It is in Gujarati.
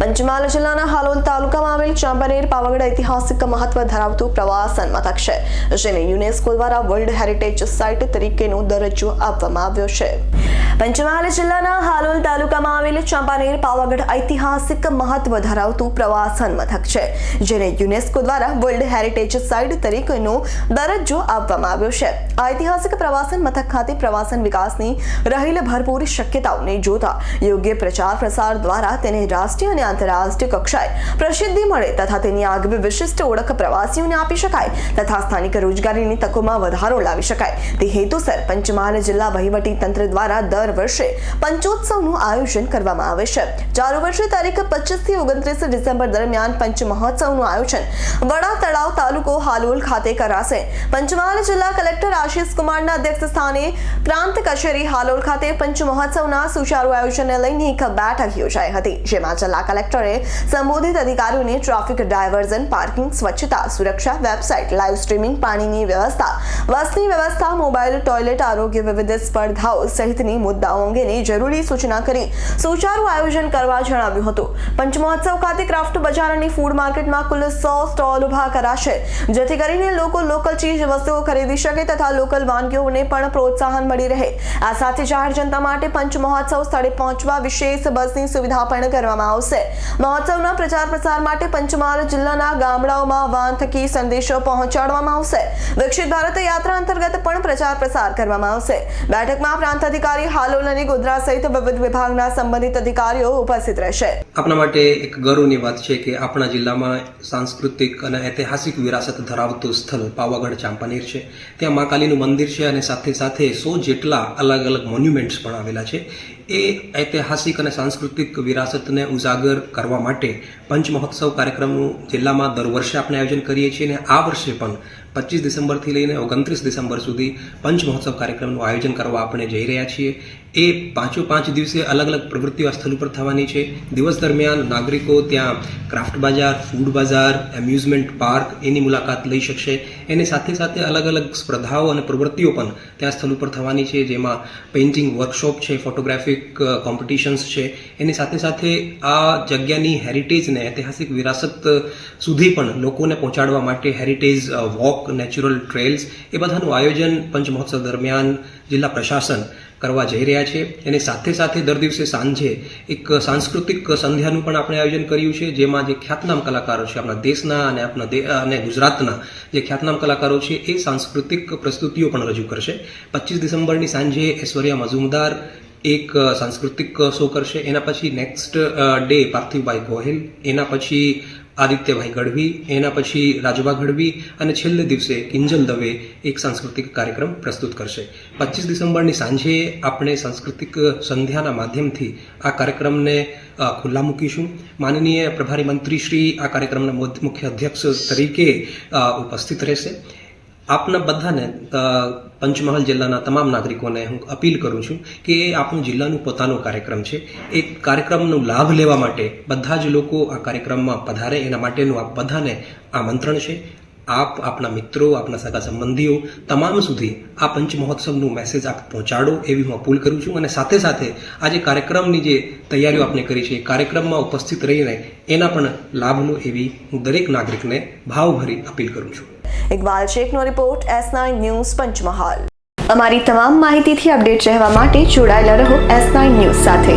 પંચમહાલ જિલ્લાના હાલોલ તાલુકામાં આવેલ ચાંપાનેર પાવાગઢ ઐતિહાસિક મહત્વ ધરાવતું પ્રવાસન મથક છે, જેને યુનેસ્કો દ્વારા વર્લ્ડ હેરિટેજ સાઇટ તરીકેનો દરજ્જો આપવામાં આવ્યો છે. પંચમહાલ જિલ્લાના હાલોલ તાલુકામાં આવેલ ચાંપાનેર પાવાગઢ ઐતિહાસિક મહત્વ ધરાવતું પ્રવાસન મથક છે, જેને યુનેસ્કો દ્વારા વર્લ્ડ હેરિટેજ સાઇટ તરીકેનો દરજ્જો આપવામાં આવ્યો છે. ઐતિહાસિક પ્રવાસન મથક ખાતે પ્રવાસન વિકાસની રહેલ ભરપૂર શક્યતાઓને જોતા યોગ્ય પ્રચાર પ્રસાર દ્વારા તેને રાષ્ટ્રીય અને આંતરરાષ્ટ્રીય કક્ષાએ પ્રસિદ્ધિ મળે તથા તેની આગવી વિશિષ્ટ ઓળખ પ્રવાસીઓને આપી શકાય તથા સ્થાનિક રોજગારીની તકોમાં વધારો લાવી શકાય. તે હેતુસર પંચમહાલ જિલ્લા વહીવટી તંત્ર દ્વારા દર વર્ષે પંચોત્સવનું આયોજન કરવામાં આવે છે. ચાલુ વર્ષે તારીખ પચીસથી ઓગણત્રીસ ડિસેમ્બર દરમિયાન પંચ મહોત્સવનું આયોજન વડા તળાવ તાલુકો હાલોલ ખાતે કરાશે. પંચમહાલ જિલ્લા કલેક્ટર આશિષ કુમારના અધ્યક્ષ પ્રાંત કચેરી હાલોલ ખાતે પંચ મહોત્સવના સુચારુ આયોજનને લઈને એક બેઠક યોજાઈ હતી, જેમાં જિલ્લા કલેક્ટરે સંબોધિત અધિકારીઓને ટ્રાફિક ડાયવર્ઝન, પાર્કિંગ, સ્વચ્છતા, સુરક્ષા, વેબસાઇટ લાઇવ સ્ટ્રીમિંગ, પાણીની વ્યવસ્થા, બસની વ્યવસ્થા, મોબાઈલ, ટોયલેટ, આરોગ્ય વિવિધ સ્પર્ધાઓ સહિતની મુદ્દાઓ અંગેની જરૂરી સૂચના કરી સુચારું આયોજન કરવા જણાવ્યું હતું. પંચમહોત્સવ ખાતે ક્રાફ્ટ બજાર અને ફૂડ માર્કેટમાં કુલ સો સ્ટોલ ઊભા કરાશે, જેથી કરીને લોકો લોકલ ચીજ વસ્તુઓ ખરીદી શકે તથા લોકલ વાનગીઓને પણ પ્રોત્સાહન મળી રહે. આ સાથે જાહેર જનતા માટે પંચ મહોત્સવ સ્થળે પહોંચવા વિશેષ બસની સુવિધા પણ કરવામાં આવશે. મહોત્સવના પ્રચાર પ્રસાર માટે પંચમહાલ જિલ્લાના ગામડાઓમાં વાન થકી સંદેશો પહોંચાડવામાં આવશે. વિકસિત ભારત યાત્રા અંતર્ગત પણ પ્રચાર પ્રસાર કરવામાં આવશે. બેઠકમાં પ્રાંત અધિકારી હાલોલ અને ગોધરા સહિત વિવિધ વિભાગના સંબંધિત અધિકારીઓ ઉપસ્થિત રહેશે. આપણા માટે એક ગૌરવની વાત છે કે આપણા જિલ્લામાં સાંસ્કૃતિક અને ઐતિહાસિક વિરાસત ધરાવતું સ્થળ પાવાગઢ ચાંપાનેર છે. ત્યાં મા કાલીનું મંદિર છે અને સાથે સાથે સો જેટલા અલગ અલગ મોન્યુમેન્ટ્સ પણ આવેલા છે. એ ઐતિહાસિક અને સાંસ્કૃતિક વિરાસતને ઉજાગર કરવા માટે પંચ મહોત્સવ કાર્યક્રમનું જિલ્લામાં દર વર્ષે આપણે આયોજન કરીએ છીએ અને આ વર્ષે પણ પચીસ ડિસેમ્બરથી લઈને ઓગણત્રીસ ડિસેમ્બર સુધી પંચ મહોત્સવ કાર્યક્રમનું આયોજન કરવા આપણે જઈ રહ્યા છીએ. એ પાંચો પાંચ દિવસે અલગ અલગ પ્રવૃત્તિઓ સ્થળ ઉપર થવાની છે. દિવસ દરમિયાન નાગરિકો ત્યાં ક્રાફ્ટ બજાર, ફૂડ બજાર, એમ્યુઝમેન્ટ પાર્ક એની મુલાકાત લઈ શકશે. એની સાથે સાથે અલગ અલગ સ્પર્ધાઓ અને પ્રવૃત્તિઓ પણ ત્યાં સ્થળ ઉપર થવાની છે. જેમાં પેઇન્ટિંગ વર્કશોપ છે, ફોટોગ્રાફિક કોમ્પિટિશન્સ છે. એની સાથે સાથે આ જગ્યાની હેરિટેજને ઐતિહાસિક વિરાસત સુધી પણ લોકોને પહોંચાડવા માટે હેરિટેજ વોક નેચરલ ટ્રેલ્સ એ બધાનું આયોજન પંચમહોત્સવ દરમિયાન જિલ્લા પ્રશાસન કરવા જઈ રહ્યા છે. એની સાથે સાથે દર દિવસે સાંજે એક સાંસ્કૃતિક સંધ્યાનું પણ આપણે આયોજન કર્યું છે, જેમાં જે ખ્યાતનામ કલાકારો છે, આપણા દેશના અને આપણા અને ગુજરાતના જે ખ્યાતનામ કલાકારો છે, એ સાંસ્કૃતિક પ્રસ્તુતિઓ પણ રજૂ કરશે. પચીસ ડિસેમ્બરની સાંજે ઐશ્વર્યા મઝુમદાર એક સાંસ્કૃતિક શો કરશે. એના પછી નેક્સ્ટ ડે પાર્થિવભાઈ ગોહિલ. એના પછી આદિત્યભાઈ ગઢવી, એના પછી રાજુભા ગઢવી અને છેલ્લે દિવસે કિંજલ દવે એક સાંસ્કૃતિક કાર્યક્રમ પ્રસ્તુત કરશે. પચીસ ડિસેમ્બરની સાંજે આપણે સાંસ્કૃતિક સંધ્યાના માધ્યમથી આ કાર્યક્રમને ખુલ્લા મૂકીશું. માનનીય પ્રભારી મંત્રી શ્રી આ કાર્યક્રમના મુખ્ય અધ્યક્ષ તરીકે ઉપસ્થિત રહેશે. આપના બધાને પંચમહાલ જિલ્લાના તમામ નાગરિકોને હું અપીલ કરું છું કે આપણું જિલ્લાનું પોતાનો કાર્યક્રમ છે. એ કાર્યક્રમનો લાભ લેવા માટે બધા જ લોકો આ કાર્યક્રમમાં પધારે. એના માટેનું આપ બધાને આમંત્રણ છે. આપ, આપના મિત્રો, આપના સગા સંબંધીઓ, તમામ સુધી આ પંચ મહોત્સવનું મેસેજ આપ પહોંચાડો એવી હું અપીલ કરું છું. અને સાથે સાથે આ જે કાર્યક્રમની જે તૈયારીઓ આપણે કરી છે, એ કાર્યક્રમમાં ઉપસ્થિત રહીને એના પણ લાભનું એવી હું દરેક નાગરિકને ભાવભરી અપીલ કરું છું. Iqbal શેખનો report S nine news Panchmahal. અમારી તમામ માહિતીથી અપડેટ રહેવા માટે જોડાયેલા રહો એસ નાઇન ન્યૂઝ સાથે.